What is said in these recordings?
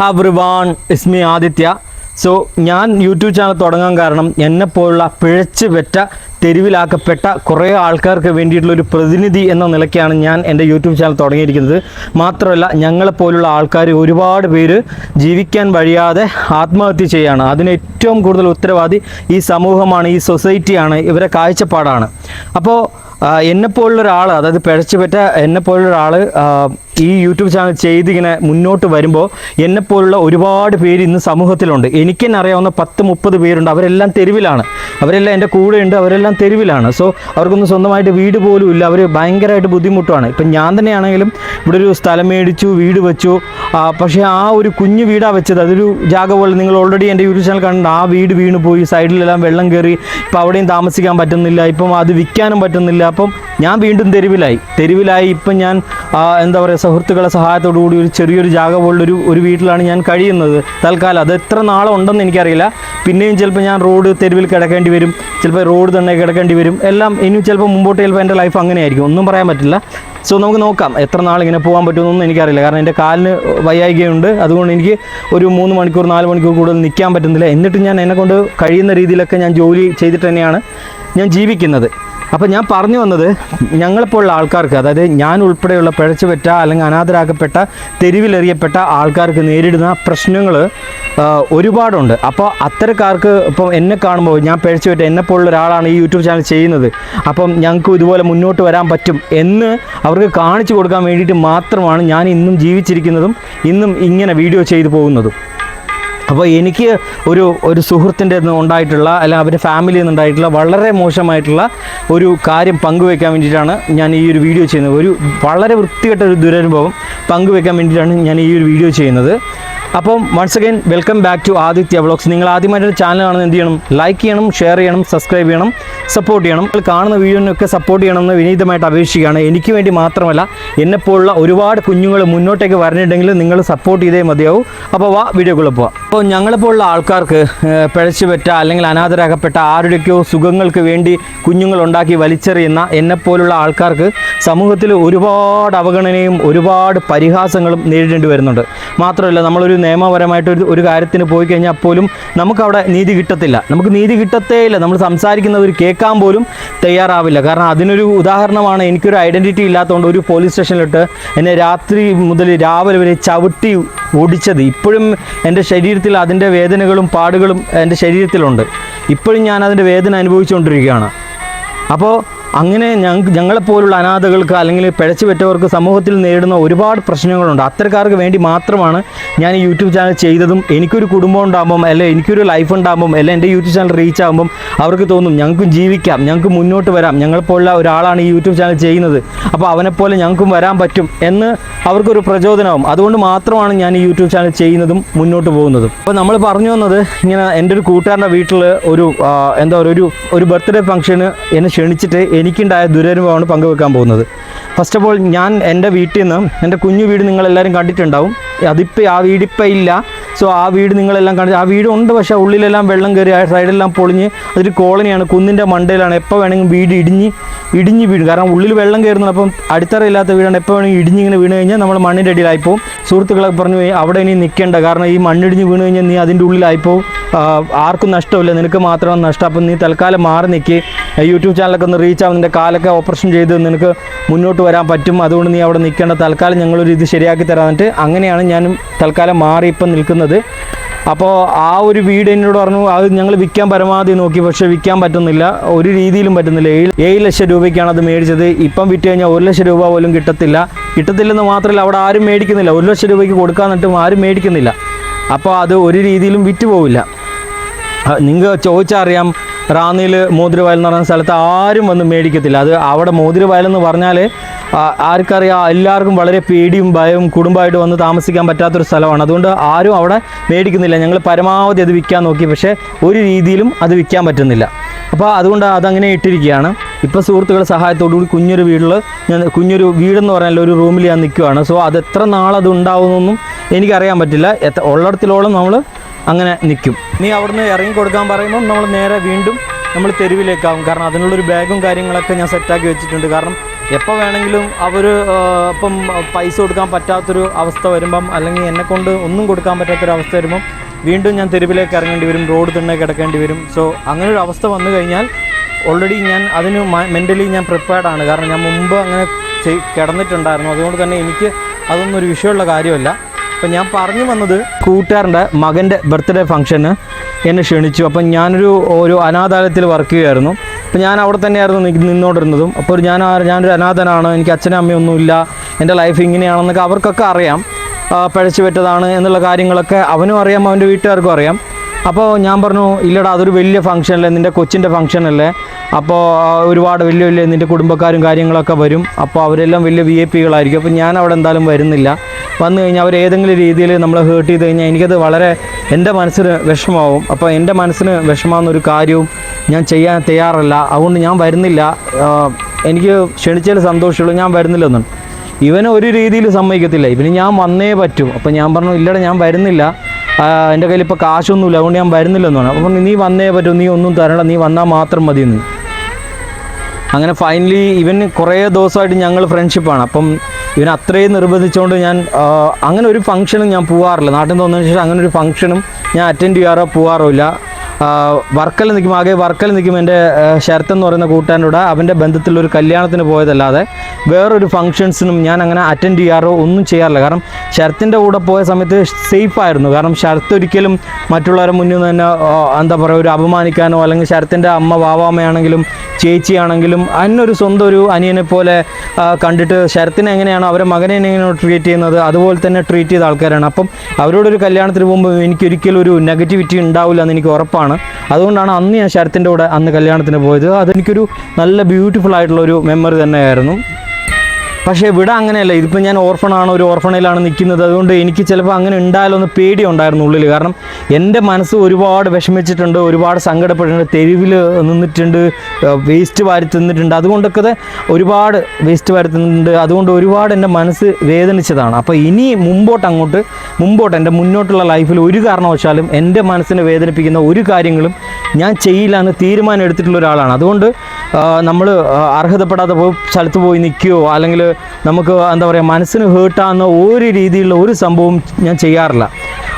ഹബ്രിവാൺ ഇസ്മി ആദിത്യ. സോ ഞാൻ YouTube channel തുടങ്ങാൻ കാരണം എന്നെപ്പോലുള്ള പിഴച്ച് വെറ്റ തെരുവിലാക്കപ്പെട്ട കുറേ ആൾക്കാർക്ക് വേണ്ടിയിട്ടുള്ള ഒരു പ്രതിനിധി എന്ന നിലയ്ക്കാണ് ഞാൻ എന്റെ യൂട്യൂബ് ചാനൽ തുടങ്ങിയിരിക്കുന്നത്. മാത്രമല്ല ഞങ്ങളെപ്പോലുള്ള ആൾക്കാർ ഒരുപാട് പേര് ജീവിക്കാൻ വഴിയാതെ ആത്മഹത്യ ചെയ്യുകയാണ് അതിന് ഏറ്റവും കൂടുതൽ ഉത്തരവാദി ഈ സമൂഹമാണ് ഈ സൊസൈറ്റിയാണ് ഇവരെ കാഴ്ചപ്പാടാണ്. അപ്പോൾ എന്നെപ്പോലുള്ള ഒരാൾ അതായത് പിഴച്ചു എന്നെ എന്നെപ്പോലുള്ള ഒരാൾ ഈ യൂട്യൂബ് ചാനൽ ചെയ്തിങ്ങനെ മുന്നോട്ട് വരുമ്പോൾ എന്നെപ്പോലുള്ള ഒരുപാട് പേര് ഇന്ന് സമൂഹത്തിലുണ്ട്. എനിക്ക് തന്നെ അറിയാവുന്ന പത്ത് മുപ്പത് പേരുണ്ട്. അവരെല്ലാം തെരുവിലാണ്. അവരെല്ലാം എന്റെ കൂടെയുണ്ട്. അവരെല്ലാം തെരുവിലാണ്. സോ അവർക്കൊന്നും സ്വന്തമായിട്ട് വീട് പോലും ഇല്ല. അവർ ഭയങ്കരമായിട്ട് ബുദ്ധിമുട്ടുമാണ് ഇപ്പം ഞാൻ തന്നെയാണെങ്കിലും ഇവിടെ ഒരു സ്ഥലം മേടിച്ചു വീട് വെച്ചു. പക്ഷേ ആ ഒരു കുഞ്ഞു വീടാണ് വെച്ചത്. അതൊരു ജാഗ പോലെ നിങ്ങൾ ഓൾറെഡി എന്റെ യൂട്യൂബ് ചാനൽ കണ്ട ആ വീട് വീണ് പോയി സൈഡിലെല്ലാം വെള്ളം കയറി ഇപ്പം അവിടെയും താമസിക്കാൻ പറ്റുന്നില്ല. ഇപ്പം അത് വിൽക്കാനും പറ്റുന്നില്ല. അപ്പം ഞാൻ വീണ്ടും തെരുവിലായി. തെരുവിലായി ഇപ്പം ഞാൻ എന്താ പറയുക സുഹൃത്തുക്കളെ സഹായത്തോടു കൂടി ഒരു ചെറിയൊരു ജാഗ പോലുള്ളൊരു ഒരു വീട്ടിലാണ് ഞാൻ കഴിയുന്നത്. തൽക്കാലം അത് എത്ര നാളുണ്ടെന്ന് എനിക്കറിയില്ല. പിന്നെയും ചിലപ്പോൾ ഞാൻ റോഡ് തെരുവിൽ കിടക്കേണ്ടി വരും. ചിലപ്പോൾ റോഡ് തന്നെ കിടക്കേണ്ടി വരും. എല്ലാം ഇനി ചിലപ്പോൾ മുമ്പോട്ട് ചിലപ്പോൾ എന്റെ ലൈഫ് അങ്ങനെയായിരിക്കും. ഒന്നും പറയാൻ പറ്റില്ല. സോ നമുക്ക് നോക്കാം എത്ര നാൾ ഇങ്ങനെ പോകാൻ പറ്റുമെന്നൊന്നും എനിക്കറിയില്ല. കാരണം എന്റെ കാലിന് വയ്യായികയുണ്ട്. അതുകൊണ്ട് എനിക്ക് ഒരു മൂന്ന് മണിക്കൂർ നാല് മണിക്കൂർ കൂടുതൽ നിൽക്കാൻ പറ്റുന്നില്ല. എന്നിട്ട് ഞാൻ എന്നെക്കൊണ്ട് കഴിയുന്ന രീതിയിലൊക്കെ ഞാൻ ജോലി ചെയ്തിട്ട് തന്നെയാണ് ഞാൻ ജീവിക്കുന്നത്. അപ്പോൾ ഞാൻ പറഞ്ഞു വന്നത് ഞങ്ങളെപ്പോലുള്ള ആൾക്കാർക്ക് അതായത് ഞാൻ ഉൾപ്പെടെയുള്ള പിഴച്ചുപറ്റ അല്ലെങ്കിൽ അനാഥരാക്കപ്പെട്ട തെരുവിലെറിയപ്പെട്ട ആൾക്കാർക്ക് നേരിടുന്ന പ്രശ്നങ്ങൾ ഒരുപാടുണ്ട്. അപ്പോൾ അത്തരക്കാർക്ക് ഇപ്പം എന്നെ കാണുമ്പോൾ ഞാൻ പിഴച്ചുപറ്റ എന്നെപ്പോലുള്ള ഒരാളാണ് ഈ യൂട്യൂബ് ചാനൽ ചെയ്യുന്നത്. അപ്പം ഞങ്ങൾക്ക് ഇതുപോലെ മുന്നോട്ട് വരാൻ പറ്റും എന്ന് അവർക്ക് കാണിച്ചു കൊടുക്കാൻ വേണ്ടിയിട്ട് മാത്രമാണ് ഞാൻ ഇന്നും ജീവിച്ചിരിക്കുന്നതും ഇന്നും ഇങ്ങനെ വീഡിയോ ചെയ്തു പോകുന്നതും. അപ്പോൾ എനിക്ക് ഒരു ഒരു സുഹൃത്തിന്റെ ഉണ്ടായിട്ടുള്ള അല്ലെങ്കിൽ അവരുടെ ഫാമിലിയിൽ നിന്ന് ഉണ്ടായിട്ടുള്ള വളരെ മോശമായിട്ടുള്ള ഒരു കാര്യം പങ്കുവെക്കാൻ വേണ്ടിയിട്ടാണ് ഞാൻ ഈ ഒരു വീഡിയോ ചെയ്യുന്നത്. ഒരു വളരെ വൃത്തികെട്ട ഒരു ദുരനുഭവം പങ്കുവെക്കാൻ വേണ്ടിയിട്ടാണ് ഞാൻ ഈ ഒരു വീഡിയോ ചെയ്യുന്നത്. അപ്പം once again welcome back to Aditya vlogs നിങ്ങൾ ആദ്യമായിട്ട് ചാനൽ കാണുന്നത് എന്ത് ചെയ്യണം? ലൈക്ക് ചെയ്യണം ഷെയർ ചെയ്യണം സബ്സ്ക്രൈബ് ചെയ്യണം സപ്പോർട്ട് ചെയ്യണം. നിങ്ങൾ കാണുന്ന വീഡിയോനൊക്കെ സപ്പോർട്ട് ചെയ്യണമെന്ന് വിനീതമായിട്ട് അപേക്ഷിക്കുകയാണ്. എനിക്ക് വേണ്ടി മാത്രമല്ല എന്നെപ്പോലുള്ള ഒരുപാട് കുഞ്ഞുങ്ങൾ മുന്നോട്ടേക്ക് വരണിട്ടുണ്ടെങ്കിൽ നിങ്ങൾ സപ്പോർട്ട് ചെയ്തേ മതിയാവും. അപ്പോൾ വാ വീഡിയോക്കുള്ള പോവാം. അപ്പോൾ ഞങ്ങളെപ്പോലുള്ള ആൾക്കാർക്ക് പിഴച്ചുപറ്റ അല്ലെങ്കിൽ അനാഥരാകപ്പെട്ട ആരുടെയൊക്കെയോ സുഖങ്ങൾക്ക് വേണ്ടി കുഞ്ഞുങ്ങൾ ഉണ്ടാക്കി വലിച്ചെറിയുന്ന എന്നെപ്പോലുള്ള ആൾക്കാർക്ക് സമൂഹത്തിൽ ഒരുപാട് അവഗണനയും ഒരുപാട് പരിഹാസങ്ങളും നേരിടേണ്ടി വരുന്നുണ്ട്. മാത്രമല്ല നമ്മളൊരു നിയമപരമായിട്ട് ഒരു ഒരു കാര്യത്തിന് പോയി കഴിഞ്ഞാൽ പോലും നമുക്കവിടെ നീതി കിട്ടത്തില്ല. നമുക്ക് നീതി കിട്ടത്തേ ഇല്ല. നമ്മൾ സംസാരിക്കുന്നത് ഒരു കേൾക്കാൻ പോലും തയ്യാറാവില്ല. കാരണം അതിനൊരു ഉദാഹരണമാണ് എനിക്കൊരു ഐഡന്റിറ്റി ഇല്ലാത്തതുകൊണ്ട് ഒരു പോലീസ് സ്റ്റേഷനിലിട്ട് എന്നെ രാത്രി മുതൽ രാവിലെ വരെ ചവിട്ടി ഓടിച്ചത്. ഇപ്പോഴും എന്റെ ശരീരത്തിൽ അതിന്റെ വേദനകളും പാടുകളും എന്റെ ശരീരത്തിലുണ്ട്. ഇപ്പോഴും ഞാൻ അതിന്റെ വേദന അനുഭവിച്ചുകൊണ്ടിരിക്കുകയാണ്. അപ്പോൾ അങ്ങനെ ഞങ്ങൾക്ക് ഞങ്ങളെപ്പോലുള്ള അനാഥകൾക്ക് അല്ലെങ്കിൽ പിഴച്ചുപറ്റവർക്ക് സമൂഹത്തിൽ നേരിടുന്ന ഒരുപാട് പ്രശ്നങ്ങളുണ്ട്. അത്തരക്കാർക്ക് വേണ്ടി മാത്രമാണ് ഞാൻ ഈ യൂട്യൂബ് ചാനൽ ചെയ്തതും. എനിക്കൊരു കുടുംബം ഉണ്ടാകുമ്പം അല്ലെങ്കിൽ എനിക്കൊരു ലൈഫ് ഉണ്ടാകുമ്പം അല്ലെങ്കിൽ എന്റെ യൂട്യൂബ് ചാനൽ റീച്ച് ആകുമ്പം അവർക്ക് തോന്നും ഞങ്ങൾക്കും ജീവിക്കാം ഞങ്ങൾക്ക് മുന്നോട്ട് വരാം. ഞങ്ങളെപ്പോലുള്ള ഒരാളാണ് ഈ യൂട്യൂബ് ചാനൽ ചെയ്യുന്നത്. അപ്പോൾ അവനെപ്പോലെ ഞങ്ങൾക്കും വരാൻ പറ്റും എന്ന് അവർക്കൊരു പ്രചോദനവും. അതുകൊണ്ട് മാത്രമാണ് ഞാൻ ഈ യൂട്യൂബ് ചാനൽ ചെയ്യുന്നതും മുന്നോട്ട് പോകുന്നതും. അപ്പോൾ നമ്മൾ പറഞ്ഞു വന്നത് ഇങ്ങനെ എന്റെ ഒരു കൂട്ടുകാരന്റെ വീട്ടിൽ ഒരു എന്താ പറയുക ഒരു ഒരു ബർത്ത്ഡേ ഫംഗ്ഷന് എന്നെ ക്ഷണിച്ചിട്ട് എനിക്കുണ്ടായ ദുരനുഭവമാണ് പങ്കുവെക്കാൻ പോകുന്നത്. ഫസ്റ്റ് ഓഫ് ഓൾ ഞാൻ എന്റെ വീട്ടിൽ നിന്ന് എന്റെ കുഞ്ഞു വീട് നിങ്ങളെല്ലാവരും കണ്ടിട്ടുണ്ടാവും. അതിപ്പോൾ ആ വീടിപ്പോൾ ഇല്ല. സോ ആ വീട് നിങ്ങളെല്ലാം കാണിച്ചു ആ വീട് ഉണ്ട് പക്ഷേ ഉള്ളിലെല്ലാം വെള്ളം കയറി ആ സൈഡെല്ലാം പൊളിഞ്ഞ് അതൊരു കോളനിയാണ് കുന്നിന്റെ മണ്ടയിലാണ്. എപ്പോൾ വേണമെങ്കിലും വീട് ഇടിഞ്ഞ് ഇടിഞ്ഞ് വീഴും. കാരണം ഉള്ളിൽ വെള്ളം കയറുന്നത് അപ്പം അടിത്തറയില്ലാത്ത വീടാണ്. എപ്പോൾ വേണമെങ്കിൽ ഇടിഞ്ഞിങ്ങനെ വീണ് കഴിഞ്ഞാൽ നമ്മൾ മണ്ണിന്റെ അടിയിലായിപ്പോവും സുഹൃത്തുക്കളൊക്കെ പറഞ്ഞു അവിടെ ഇനി നിൽക്കേണ്ട. കാരണം ഈ മണ്ണിടിഞ്ഞ് വീണ് കഴിഞ്ഞാൽ നീ അതിന്റെ ഉള്ളിലായിപ്പോവും ആർക്കും നഷ്ടമില്ല. നിനക്ക് മാത്രമാണ് നഷ്ടം. അപ്പം നീ തൽക്കാലം മാറി നിൽക്കി. യൂട്യൂബ് ചാനലൊക്കെ ഒന്ന് റീച്ച് ആവും. നിന്റെ കാലൊക്കെ ഓപ്പറേഷൻ ചെയ്ത് നിനക്ക് മുന്നോട്ട് വരാൻ പറ്റും. അതുകൊണ്ട് നീ അവിടെ നിൽക്കേണ്ട. തൽക്കാലം ഞങ്ങളൊരു ഇത് ശരിയാക്കി തരാന്നിട്ട് അങ്ങനെയാണ് ഞാനും തൽക്കാലം മാറി ഇപ്പം നിൽക്കുന്നത്. അപ്പോൾ ആ ഒരു വീട് എന്നോട് പറഞ്ഞു അത് ഞങ്ങൾ വിൽക്കാൻ പരമാവധി നോക്കി പക്ഷേ വിൽക്കാൻ പറ്റുന്നില്ല. ഒരു രീതിയിലും പറ്റുന്നില്ല. ഏഴ് ഏഴ് ലക്ഷം രൂപയ്ക്കാണ് അത് മേടിച്ചത്. ഇപ്പം വിറ്റ് കഴിഞ്ഞാൽ ഒരു ലക്ഷം രൂപ പോലും കിട്ടത്തില്ല. കിട്ടത്തില്ലെന്ന് മാത്രമല്ല അവിടെ ആരും മേടിക്കുന്നില്ല. ഒരു ലക്ഷം രൂപയ്ക്ക് കൊടുക്കാൻ നിട്ടും ആരും മേടിക്കുന്നില്ല. അപ്പോൾ അത് ഒരു രീതിയിലും വിറ്റ് പോവില്ല. നിങ്ങൾക്ക് ചോദിച്ചറിയാം റാന്നിയിൽ മോതിരവയൽ എന്ന് പറയുന്ന സ്ഥലത്ത് ആരും വന്ന് മേടിക്കത്തില്ല. അത് അവിടെ മോതിരവയൽ എന്ന് പറഞ്ഞാൽ ആർക്കറിയാം എല്ലാവർക്കും വളരെ പേടിയും ഭയവും കുടുംബമായിട്ട് വന്ന് താമസിക്കാൻ പറ്റാത്തൊരു സ്ഥലമാണ്. അതുകൊണ്ട് ആരും അവിടെ മേടിക്കുന്നില്ല. ഞങ്ങൾ പരമാവധി അത് വിൽക്കാൻ നോക്കി. പക്ഷേ ഒരു രീതിയിലും അത് വിൽക്കാൻ പറ്റുന്നില്ല. അപ്പോൾ അതുകൊണ്ട് അതങ്ങനെ ഇട്ടിരിക്കുകയാണ്. ഇപ്പോൾ സുഹൃത്തുക്കളുടെ സഹായത്തോടു കൂടി കുഞ്ഞൊരു വീട്ടിൽ ഞാൻ കുഞ്ഞൊരു വീടെന്ന് പറഞ്ഞാൽ ഒരു റൂമിൽ ഞാൻ നിൽക്കുകയാണ് സോ അത് എത്ര നാളത് ഉണ്ടാവുമെന്നൊന്നും എനിക്കറിയാൻ പറ്റില്ല. എത്ര ഉള്ളിടത്തിലോളം നമ്മൾ അങ്ങനെ നിൽക്കും. നീ അവിടുന്ന് ഇറങ്ങി കൊടുക്കാൻ പറയുമ്പോൾ നമ്മൾ നേരെ വീണ്ടും നമ്മൾ തെരുവിലേക്കാവും. കാരണം അതിനുള്ളൊരു ബാഗും കാര്യങ്ങളൊക്കെ ഞാൻ സെറ്റാക്കി വെച്ചിട്ടുണ്ട്. കാരണം എപ്പോൾ വേണമെങ്കിലും അവർ ഇപ്പം പൈസ കൊടുക്കാൻ പറ്റാത്തൊരു അവസ്ഥ വരുമ്പം അല്ലെങ്കിൽ എന്നെക്കൊണ്ട് ഒന്നും കൊടുക്കാൻ പറ്റാത്തൊരു അവസ്ഥ വരുമ്പം വീണ്ടും ഞാൻ തെരുവിലേക്ക് ഇറങ്ങേണ്ടി വരും. റോഡ് തന്നെ കിടക്കേണ്ടി വരും. സോ അങ്ങനെ ഒരു അവസ്ഥ വന്നു കഴിഞ്ഞാൽ ഓൾറെഡി ഞാൻ അതിന് മെന്റലി ഞാൻ പ്രിപ്പയർഡ് ആണ്. കാരണം ഞാൻ മുമ്പ് അങ്ങനെ കിടന്നിട്ടുണ്ടായിരുന്നു. അതുകൊണ്ട് തന്നെ എനിക്ക് അതൊന്നും ഒരു വിഷയമുള്ള കാര്യമല്ല. അപ്പം ഞാൻ പറഞ്ഞു വന്നത് കൂട്ടുകാരന്റെ മകന്റെ ബർത്ത്ഡേ ഫംഗ്ഷന് എന്നെ ക്ഷണിച്ചു. അപ്പം ഞാനൊരു ഒരു അനാഥാലയത്തിൽ വർക്ക് ചെയ്യുമായിരുന്നു അപ്പം ഞാൻ അവിടെ തന്നെയായിരുന്നു നിന്നോണ്ടിരുന്നതും. അപ്പോൾ ഞാൻ ഞാനൊരു അനാഥനാണ് എനിക്ക് അച്ഛനും അമ്മയൊന്നുമില്ല എന്റെ ലൈഫ് ഇങ്ങനെയാണെന്നൊക്കെ അവർക്കൊക്കെ അറിയാം. പഴച്ചു പറ്റതാണ് എന്നുള്ള കാര്യങ്ങളൊക്കെ അവനും അറിയാം അവന്റെ വീട്ടുകാർക്കും അറിയാം. അപ്പോൾ ഞാൻ പറഞ്ഞു ഇല്ലടാ അതൊരു വലിയ ഫംഗ്ഷനല്ലേ നിന്റെ കൊച്ചിന്റെ ഫംഗ്ഷനല്ലേ അപ്പോൾ ഒരുപാട് വലിയ വലിയ നിന്റെ കുടുംബക്കാരും കാര്യങ്ങളൊക്കെ വരും. അപ്പോൾ അവരെല്ലാം വലിയ വി ഐ പികളായിരിക്കും അപ്പോൾ ഞാൻ അവിടെ എന്തായാലും വരുന്നില്ല. വന്നു കഴിഞ്ഞാൽ അവർ ഏതെങ്കിലും രീതിയിൽ നമ്മളെ ഹേർട്ട് ചെയ്ത് കഴിഞ്ഞാൽ എനിക്കത് വളരെ എന്റെ മനസ്സിന് വിഷമാവും അപ്പോൾ എന്റെ മനസ്സിന് വിഷമാവുന്നൊരു കാര്യവും ഞാൻ ചെയ്യാൻ തയ്യാറല്ല. അതുകൊണ്ട് ഞാൻ വരുന്നില്ല. എനിക്ക് ക്ഷണിച്ചാൽ സന്തോഷമുള്ളൂ. ഞാൻ വരുന്നില്ലെന്നുണ്ട് ഇവന് ഒരു രീതിയിൽ സമ്മതിക്കത്തില്ല. ഇവന് ഞാൻ വന്നേ പറ്റൂ. അപ്പോൾ ഞാൻ പറഞ്ഞു ഇല്ലടാ ഞാൻ വരുന്നില്ല. എന്റെ കയ്യിൽ ഇപ്പോൾ കാശൊന്നുമില്ല. അതുകൊണ്ട് ഞാൻ വരുന്നില്ലെന്ന് പറഞ്ഞു. അപ്പം നീ വന്നേ പറ്റൂ. നീ ഒന്നും തരണ്ട. നീ വന്നാൽ മാത്രം മതി എന്ന്. അങ്ങനെ ഫൈനലി ഇവൻ കുറേ ദിവസമായിട്ട് ഞങ്ങൾ ഫ്രണ്ട്ഷിപ്പാണ് അപ്പം ഇവൻ അത്രയും നിർബന്ധിച്ചുകൊണ്ട് ഞാൻ അങ്ങനെ ഒരു ഫംഗ്ഷനും ഞാൻ പോവാറില്ല. നാട്ടിൽ നിന്ന് വന്നതിന് ശേഷം അങ്ങനെ ഒരു ഫംഗ്ഷനും ഞാൻ അറ്റൻഡ് ചെയ്യാറോ പോവാറോ ഇല്ല. വർക്കൽ നിൽക്കും. ആകെ വർക്കൽ നിൽക്കും എന്റെ ശരത്ത് എന്ന് പറയുന്ന കൂട്ടാനൂടെ അവന്റെ അവന്റെ ബന്ധത്തിലൊരു കല്യാണത്തിന് പോയതല്ലാതെ വേറൊരു ഫംഗ്ഷൻസിനും ഞാൻ അങ്ങനെ അറ്റൻഡ് ചെയ്യാറോ ഒന്നും ചെയ്യാറില്ല. കാരണം ശരത്തിന്റെ കൂടെ പോയ സമയത്ത് സേഫ് ആയിരുന്നു. കാരണം ശരത്ത് ഒരിക്കലും മറ്റുള്ളവരെ മുന്നിൽ നിന്ന് തന്നെ എന്താ പറയുക ഒരു അപമാനിക്കാനോ അല്ലെങ്കിൽ ശരത്തിന്റെ അമ്മ വാവാമ്മയാണെങ്കിലും ചേച്ചിയാണെങ്കിലും അതിനൊരു സ്വന്തം ഒരു അനിയനെ പോലെ കണ്ടിട്ട് ശരത്തിനെ എങ്ങനെയാണോ അവരെ മകനെ എങ്ങനെയാണോ ട്രീറ്റ് ചെയ്യുന്നത് അതുപോലെ തന്നെ ട്രീറ്റ് ചെയ്ത ആൾക്കാരാണ്. അപ്പം അവരോടൊരു കല്യാണത്തിന് പോകുമ്പോൾ എനിക്കൊരിക്കലും ഒരു നെഗറ്റിവിറ്റി ഉണ്ടാവില്ല എന്ന് എനിക്ക് ഉറപ്പാണ്. അതുകൊണ്ടാണ് അന്ന് ഞാൻ ശരത്തിന്റെ കൂടെ അന്ന് കല്യാണത്തിന് പോയത്. അതെനിക്കൊരു നല്ല ബ്യൂട്ടിഫുൾ ആയിട്ടുള്ള ഒരു മെമ്മറി തന്നെയായിരുന്നു. പക്ഷേ ഇവിടെ അങ്ങനെയല്ല. ഇതിപ്പോൾ ഞാൻ ഓർഫണാണ് ഒരു ഓർഫണയിലാണ് നിൽക്കുന്നത്. അതുകൊണ്ട് എനിക്ക് ചിലപ്പോൾ അങ്ങനെ ഉണ്ടായാലോ എന്ന് പേടി ഉണ്ടായിരുന്നു ഉള്ളിൽ കാരണം എന്റെ മനസ്സ് ഒരുപാട് വിഷമിച്ചിട്ടുണ്ട് ഒരുപാട് സങ്കടപ്പെട്ടിട്ടുണ്ട് തെരുവിൽ നിന്നിട്ടുണ്ട് വേസ്റ്റ് വാരി തിന്നിട്ടുണ്ട്. അതുകൊണ്ടൊക്കെ ഒരുപാട് വേസ്റ്റ് വാരി തിന്നിട്ടുണ്ട്. അതുകൊണ്ട് ഒരുപാട് എന്റെ മനസ്സ് വേദനിച്ചതാണ്. അപ്പോൾ ഇനി മുമ്പോട്ട് അങ്ങോട്ട് മുമ്പോട്ട് എന്റെ മുന്നോട്ടുള്ള ലൈഫിൽ ഒരു കാരണവശാലും എന്റെ മനസ്സിനെ വേദനിപ്പിക്കുന്ന ഒരു കാര്യങ്ങളും ഞാൻ ചെയ്യില്ല എന്ന് തീരുമാനം എടുത്തിട്ടുള്ള ഒരാളാണ്. അതുകൊണ്ട് നമ്മൾ അർഹതപ്പെടാതെ പോയി സ്ഥലത്ത് പോയി നിൽക്കുകയോ അല്ലെങ്കിൽ നമുക്ക് എന്താ പറയുക മനസ്സിന് ഹേർട്ടാകുന്ന ഒരു രീതിയിലുള്ള ഒരു സംഭവം ഞാൻ ചെയ്യാറില്ല.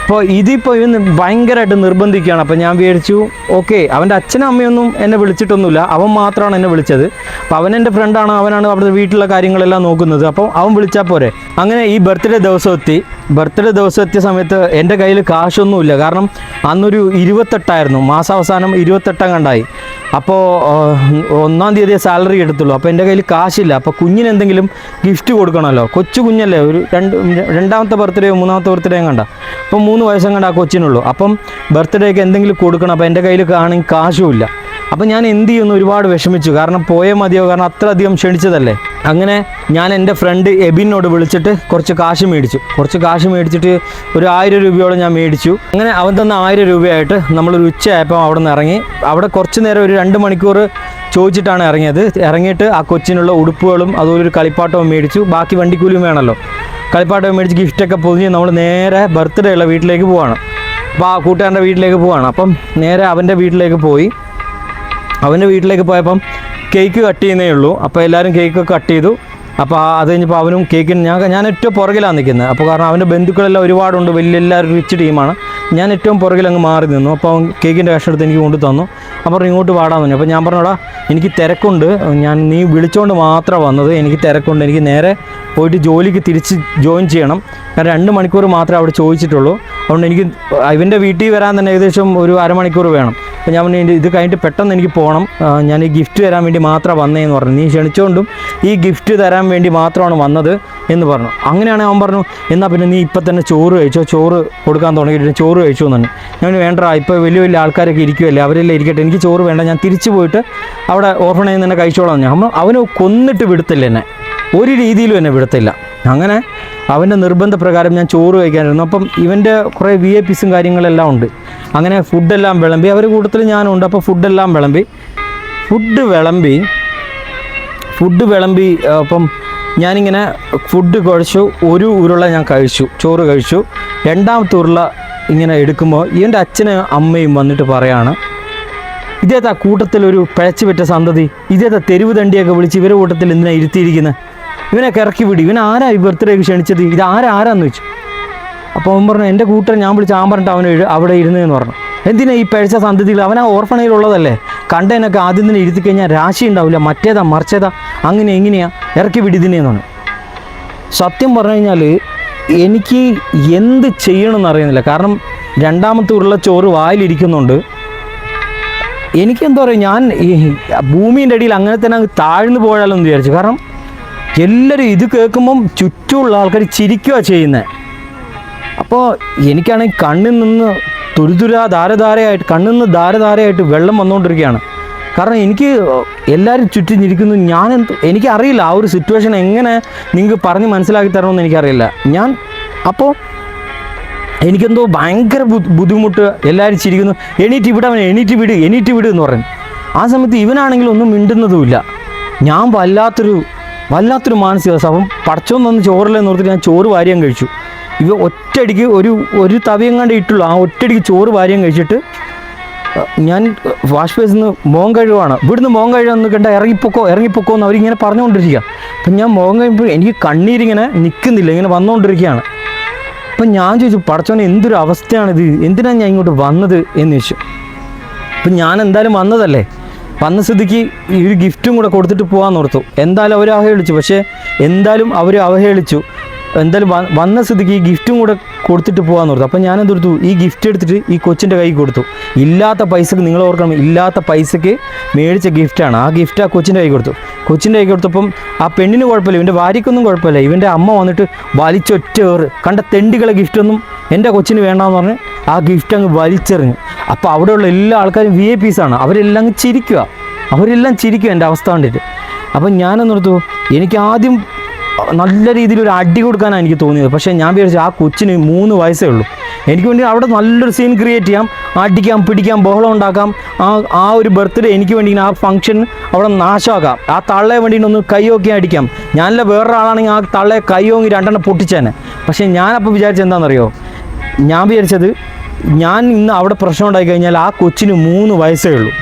അപ്പോൾ ഇതിപ്പോൾ ഇവൻ ഭയങ്കരമായിട്ട് നിർബന്ധിക്കുകയാണ്. അപ്പോൾ ഞാൻ വിചാരിച്ചു ഓക്കെ അവന്റെ അച്ഛനും അമ്മയൊന്നും എന്നെ വിളിച്ചിട്ടൊന്നുമില്ല. അവൻ മാത്രമാണ് എന്നെ വിളിച്ചത്. അപ്പോൾ അവൻ എന്റെ ഫ്രണ്ടാണ് അവനാണ് അവിടുത്തെ വീട്ടിലുള്ള കാര്യങ്ങളെല്ലാം നോക്കുന്നത്. അപ്പോൾ അവൻ വിളിച്ചാൽ പോരെ. അങ്ങനെ ഈ ബർത്ത്ഡേ ദിവസം എത്തി. ബർത്ത്ഡേ ദിവസം എത്തിയ സമയത്ത് എന്റെ കയ്യിൽ കാശൊന്നുമില്ല. കാരണം അന്നൊരു ഇരുപത്തെട്ടായിരുന്നു. മാസാവസാനം ഇരുപത്തെട്ടാം കണ്ടായി. അപ്പോൾ ഒന്നാം തീയതി സാലറി എടുത്തുള്ളൂ. അപ്പോൾ എന്റെ കയ്യിൽ കാശില്ല. അപ്പോൾ കുഞ്ഞിന് എന്തെങ്കിലും ഗിഫ്റ്റ് കൊടുക്കണമല്ലോ. കൊച്ചു കുഞ്ഞല്ലേ? ഒരു രണ്ട് രണ്ടാമത്തെ ബർത്ത്ഡേയോ മൂന്നാമത്തെ ബർത്ത്ഡേയും കണ്ട അപ്പോൾ മൂന്ന് വയസ്സും കണ്ട് ആ കൊച്ചിനുള്ളൂ. അപ്പം ബർത്ത്ഡേക്ക് എന്തെങ്കിലും കൊടുക്കണം. അപ്പോൾ എന്റെ കയ്യിൽ കാണും കാശുമില്ല. അപ്പം ഞാൻ എന്ത് ചെയ്യുന്നു? ഒരുപാട് വിഷമിച്ചു. കാരണം പോയേ മതിയോ കാരണം അത്രയധികം ക്ഷണിച്ചതല്ലേ? അങ്ങനെ ഞാൻ എന്റെ ഫ്രണ്ട് എബിനോട് വിളിച്ചിട്ട് കുറച്ച് കാശ് മേടിച്ചു. കുറച്ച് കാശ് മേടിച്ചിട്ട് ഒരു ആയിരം രൂപയോളം ഞാൻ മേടിച്ചു. അങ്ങനെ അവൻ തന്ന ആയിരം രൂപയായിട്ട് നമ്മളൊരു ഉച്ചയായപ്പോൾ അവിടെ നിന്ന് ഇറങ്ങി. അവിടെ കുറച്ച് നേരം ഒരു രണ്ട് മണിക്കൂർ ചോദിച്ചിട്ടാണ് ഇറങ്ങിയത്. ഇറങ്ങിയിട്ട് ആ കൊച്ചിനുള്ള ഉടുപ്പുകളും അതുപോലെ ഒരു കളിപ്പാട്ടവും മേടിച്ചു. ബാക്കി വണ്ടിക്കൂലിയും വേണമല്ലോ. കളിപ്പാട്ടം മേടിച്ച് ഗിഫ്റ്റൊക്കെ പൊതിഞ്ഞ് നമ്മൾ നേരെ ബർത്ത്ഡേ ഉള്ള വീട്ടിലേക്ക് പോവാണ്. അപ്പോൾ ആ കൂട്ടുകാരന്റെ വീട്ടിലേക്ക് പോവാണ്. അപ്പം നേരെ അവന്റെ വീട്ടിലേക്ക് പോയി. അവന്റെ വീട്ടിലേക്ക് പോയപ്പം കേക്ക് കട്ട് ചെയ്യുന്നേ ഉള്ളൂ. അപ്പോൾ എല്ലാവരും കേക്ക് കട്ട് ചെയ്തു. അപ്പോൾ അത് കഴിഞ്ഞപ്പോൾ അവനും കേക്കിന് ഞാൻ ഞാൻ ഏറ്റവും പുറകിലാണ് നിൽക്കുന്നത് അപ്പോൾ കാരണം അവന്റെ ബന്ധുക്കളെല്ലാം ഒരുപാടുണ്ട്. വലിയ എല്ലാവരും റിച്ച് ടീമാണ് ഞാൻ ഏറ്റവും പുറകിൽ അങ്ങ് മാറി നിന്നു. അപ്പോൾ അവൻ കേക്കിന്റെ കഷ്ണം എടുത്ത് എനിക്ക് കൊണ്ടു തന്നു. അപ്പോൾ ഇങ്ങോട്ട് പാടാൻ പറഞ്ഞു അപ്പോൾ ഞാൻ പറഞ്ഞോടാ എനിക്ക് തിരക്കുണ്ട്. ഞാൻ നീ വിളിച്ചുകൊണ്ട് മാത്രമാണ് വന്നത്. എനിക്ക് തിരക്കുണ്ട്. എനിക്ക് നേരെ പോയിട്ട് ജോലിക്ക് തിരിച്ച് ജോയിൻ ചെയ്യണം. കാരണം രണ്ട് മണിക്കൂർ മാത്രമേ അവിടെ ചോദിച്ചിട്ടുള്ളൂ. അതുകൊണ്ട് എനിക്ക് ഇവന്റെ വീട്ടിൽ വരാൻ തന്നെ ഏകദേശം ഒരു അരമണിക്കൂർ വേണം. അപ്പോൾ ഞാൻ പറഞ്ഞു ഇത് കഴിഞ്ഞിട്ട് പെട്ടെന്ന് എനിക്ക് പോകണം ഞാൻ ഈ ഗിഫ്റ്റ് തരാൻ വേണ്ടി മാത്രം വന്നതെന്ന് പറഞ്ഞു. നീ ക്ഷണിച്ചുകൊണ്ടും ഈ ഗിഫ്റ്റ് തരാൻ വേണ്ടി മാത്രമാണ് വന്നത് എന്ന് പറഞ്ഞു. അങ്ങനെയാണ് അവൻ പറഞ്ഞു എന്നാൽ പിന്നെ നീ ഇപ്പം തന്നെ ചോറ് കഴിച്ചോ? ചോറ് കൊടുക്കാൻ തുടങ്ങിയിട്ട് ചോറ് കഴിച്ചു? എന്നാണ് ഞാൻ വേണ്ട ഇപ്പോൾ വലിയ വലിയ ആൾക്കാരൊക്കെ ഇരിക്കുമല്ലേ അവരെല്ലാം ഇരിക്കട്ടെ. എനിക്ക് ചോറ് വേണ്ട ഞാൻ തിരിച്ചു പോയിട്ട് അവിടെ ഓർഫണയിൽ നിന്ന് തന്നെ കഴിച്ചോളാം. ഞാൻ അവന് കൊന്നിട്ട് വിടത്തില്ല എന്നെ. ഒരു രീതിയിലും എന്നെ വിടത്തില്ല. അങ്ങനെ അവന്റെ നിർബന്ധപ്രകാരം ഞാൻ ചോറ് കഴിക്കാനായിരുന്നു അപ്പം ഇവന്റെ കുറേ വി ഐ പിസും കാര്യങ്ങളെല്ലാം ഉണ്ട്. അങ്ങനെ ഫുഡെല്ലാം വിളമ്പി അവർ കൂട്ടത്തിൽ ഞാനുണ്ട്. അപ്പോൾ ഫുഡെല്ലാം വിളമ്പി. ഫുഡ് വിളമ്പി ഫുഡ് വിളമ്പി അപ്പം ഞാനിങ്ങനെ ഫുഡ് കഴിച്ചു ഒരു ഉരുള ഞാൻ കഴിച്ചു ചോറ് കഴിച്ചു. രണ്ടാമത്തെ ഉരുള ഇങ്ങനെ എടുക്കുമ്പോൾ ഇവന്റെ അച്ഛനും അമ്മയും വന്നിട്ട് പറയാണ് ഇതേതാ കൂട്ടത്തിലൊരു പിഴച്ചു പറ്റ സന്തതി ഇതേതാ തെരുവ് തണ്ടിയൊക്കെ വിളിച്ച് ഇവരെ കൂട്ടത്തിൽ എന്തിനാണ് ഇരുത്തിയിരിക്കുന്നത് ഇവനൊക്കെ ഇറക്കി വിടി. ഇവൻ ആരാ ഈ ബർത്ത്ഡേ ക്ഷണിച്ചത്? ഇത് ആരാ ആരാന്ന് വെച്ചു അപ്പോൾ അവൻ പറഞ്ഞു എന്റെ കൂട്ടർ ഞാൻ വിളിച്ച് ആൻ പറഞ്ഞിട്ട് അവൻ അവിടെ ഇരുന്നതെന്ന് പറഞ്ഞു. എന്തിനാ ഈ പഴിച്ച സന്തതികൾ? അവൻ ആ ഓർഫണയിലുള്ളതല്ലേ കണ്ടതിനൊക്കെ ആദ്യം തന്നെ ഇരുത്തി കഴിഞ്ഞാൽ രാശി ഉണ്ടാവില്ല. മറ്റേതാ മറിച്ചതാ? അങ്ങനെ എങ്ങനെയാ? ഇറക്കി വിടിതിനെന്ന് പറഞ്ഞു. സത്യം പറഞ്ഞു കഴിഞ്ഞാൽ എനിക്ക് എന്ത് ചെയ്യണമെന്ന് അറിയുന്നില്ല. കാരണം രണ്ടാമത്തെ ഉരുള ചോറ് വായിലിരിക്കുന്നുണ്ട്. എനിക്കെന്താ പറയുക ഞാൻ ഭൂമിന്റെ അടിയിൽ അങ്ങനെ തന്നെ അങ്ങ് താഴ്ന്നു പോയാലോ എന്ന് വിചാരിച്ചു. കാരണം എല്ലാവരും ഇത് കേൾക്കുമ്പം ചുറ്റുമുള്ള ആൾക്കാർ ചിരിക്കുക ചെയ്യുന്നത് അപ്പോൾ എനിക്കാണെങ്കിൽ കണ്ണിൽ നിന്ന് തുരുതുരാ ധാരധാരയായിട്ട് കണ്ണിൽ നിന്ന് ധാരധാരയായിട്ട് വെള്ളം വന്നുകൊണ്ടിരിക്കുകയാണ് കാരണം എനിക്ക് എല്ലാവരും ചുറ്റും ഇരിക്കുന്നു ഞാൻ എനിക്കറിയില്ല ആ ഒരു സിറ്റുവേഷൻ എങ്ങനെ നിങ്ങൾക്ക് പറഞ്ഞ് മനസ്സിലാക്കി തരണമെന്ന് എനിക്കറിയില്ല. ഞാൻ അപ്പോൾ എനിക്കെന്തോ ഭയങ്കര ബുദ്ധിമുട്ട് എല്ലാവരും ചിരിക്കുന്നു. എണീറ്റ് വിട് അവനെ എണീറ്റ് വിട് എണീറ്റ് വിട് എന്ന് പറയും. ആ സമയത്ത് ഇവനാണെങ്കിൽ ഒന്നും മിണ്ടുന്നതുമില്ല. ഞാൻ വല്ലാത്തൊരു വല്ലാത്തൊരു മാനസികാവസ്ഥ അപ്പം പടച്ചോന്നൊന്ന് ചോറില്ലെന്ന് ഓർത്തിട്ട് ഞാൻ ചോറ് വാരിയാൻ കഴിച്ചു. ഇവ ഒറ്റയടിക്ക് ഒരു ഒരു തവിയും കണ്ട് ഇട്ടുള്ളൂ ആ ഒറ്റയടിക്ക് ചോറ് വാരിയാൻ കഴിച്ചിട്ട് ഞാൻ വാഷ് ബേസിൽ നിന്ന് മോൻ കഴിവാണ് ഇവിടുന്ന് മോൻ കഴിവെന്ന് കണ്ട ഇറങ്ങിപ്പൊക്കോ ഇറങ്ങിപ്പൊക്കോ എന്ന് അവരിങ്ങനെ പറഞ്ഞുകൊണ്ടിരിക്കുക. അപ്പം ഞാൻ മോൻ കഴിയുമ്പോൾ എനിക്ക് കണ്ണീരിങ്ങനെ നിൽക്കുന്നില്ല ഇങ്ങനെ വന്നുകൊണ്ടിരിക്കുകയാണ്. അപ്പം ഞാൻ ചോദിച്ചു പടച്ചോനെ എന്തൊരു അവസ്ഥയാണിത്? എന്തിനാണ് ഞാൻ ഇങ്ങോട്ട് വന്നത്? എന്ന് ചോദിച്ചു. അപ്പം ഞാൻ എന്തായാലും വന്നതല്ലേ? വന്ന സ്ഥിതിക്ക് ഈ ഒരു ഗിഫ്റ്റും കൂടെ കൊടുത്തിട്ട് പോകാൻ ഓർത്തു. എന്തായാലും അവർ അവഹേളിച്ചു. പക്ഷേ എന്തായാലും അവർ അവഹേളിച്ചു. എന്തായാലും വന്ന സ്ഥിതിക്ക് ഈ ഗിഫ്റ്റും കൂടെ കൊടുത്തിട്ട് പോകാൻ ഓർത്തു. അപ്പോൾ ഞാൻ എന്തെടുത്തു ഈ ഗിഫ്റ്റ് എടുത്തിട്ട് ഈ കൊച്ചിന്റെ കൈ കൊടുത്തു. ഇല്ലാത്ത പൈസക്ക് നിങ്ങൾ ഓർക്കണം ഇല്ലാത്ത പൈസക്ക് മേടിച്ച ഗിഫ്റ്റാണ് ആ ഗിഫ്റ്റ് ആ കൊച്ചിന്റെ കൈ കൊടുത്തു. കൊച്ചിന്റെ കൈ കൊടുത്തപ്പം ആ പെണ്ണിന് കുഴപ്പമില്ല ഇവന്റെ ഭാര്യയ്ക്കൊന്നും കുഴപ്പമില്ല. ഇവന്റെ അമ്മ വന്നിട്ട് വലിച്ചൊറ്റ ഏറ്. കണ്ട തെണ്ടികളെ ഗിഫ്റ്റൊന്നും എന്റെ കൊച്ചിന് വേണ്ടാന്ന് പറഞ്ഞ് ആ ഗിഫ്റ്റ് അങ്ങ് വലിച്ചെറിഞ്ഞു. അപ്പോൾ അവിടെയുള്ള എല്ലാ ആൾക്കാരും വി ഐ പീസാണ് അവരെല്ലാം അങ്ങ് ചിരിക്കുക. അവരെല്ലാം ചിരിക്കുക എന്റെ അവസ്ഥ കണ്ടിട്ട്. അപ്പം ഞാനെന്നോർത്തു എനിക്ക് ആദ്യം നല്ല രീതിയിൽ ഒരു അടി കൊടുക്കാനാണ് എനിക്ക് തോന്നിയത്. പക്ഷേ ഞാൻ വിചാരിച്ചു ആ കൊച്ചിന് മൂന്ന് വയസ്സേ ഉള്ളൂ. എനിക്ക് വേണ്ടി അവിടെ നല്ലൊരു സീൻ ക്രിയേറ്റ് ചെയ്യാം. അടിക്കാം പിടിക്കാം ബഹളം ഉണ്ടാക്കാം. ആ ആ ഒരു ബർത്ത്ഡേ എനിക്ക് വേണ്ടി ആ ഫംഗ്ഷൻ അവിടെ നാശമാക്കാം. ആ തള്ളയെ വേണ്ടി ഒന്ന് കൈയൊക്കെ അടിക്കാം. ഞാനല്ല വേറൊരാളാണെങ്കിൽ ആ തള്ളയെ കൈയോങ്ങി രണ്ടെണ്ണം പൊട്ടിച്ചേനെ. പക്ഷേ ഞാനപ്പോൾ വിചാരിച്ചത് എന്താണെന്നറിയോ? ഞാൻ വിചാരിച്ചത് ഞാൻ ഇന്ന് അവിടെ പ്രശ്നം ഉണ്ടായി കഴിഞ്ഞാൽ ആ കൊച്ചിന് മൂന്ന് വയസ്സേ ഉള്ളൂ.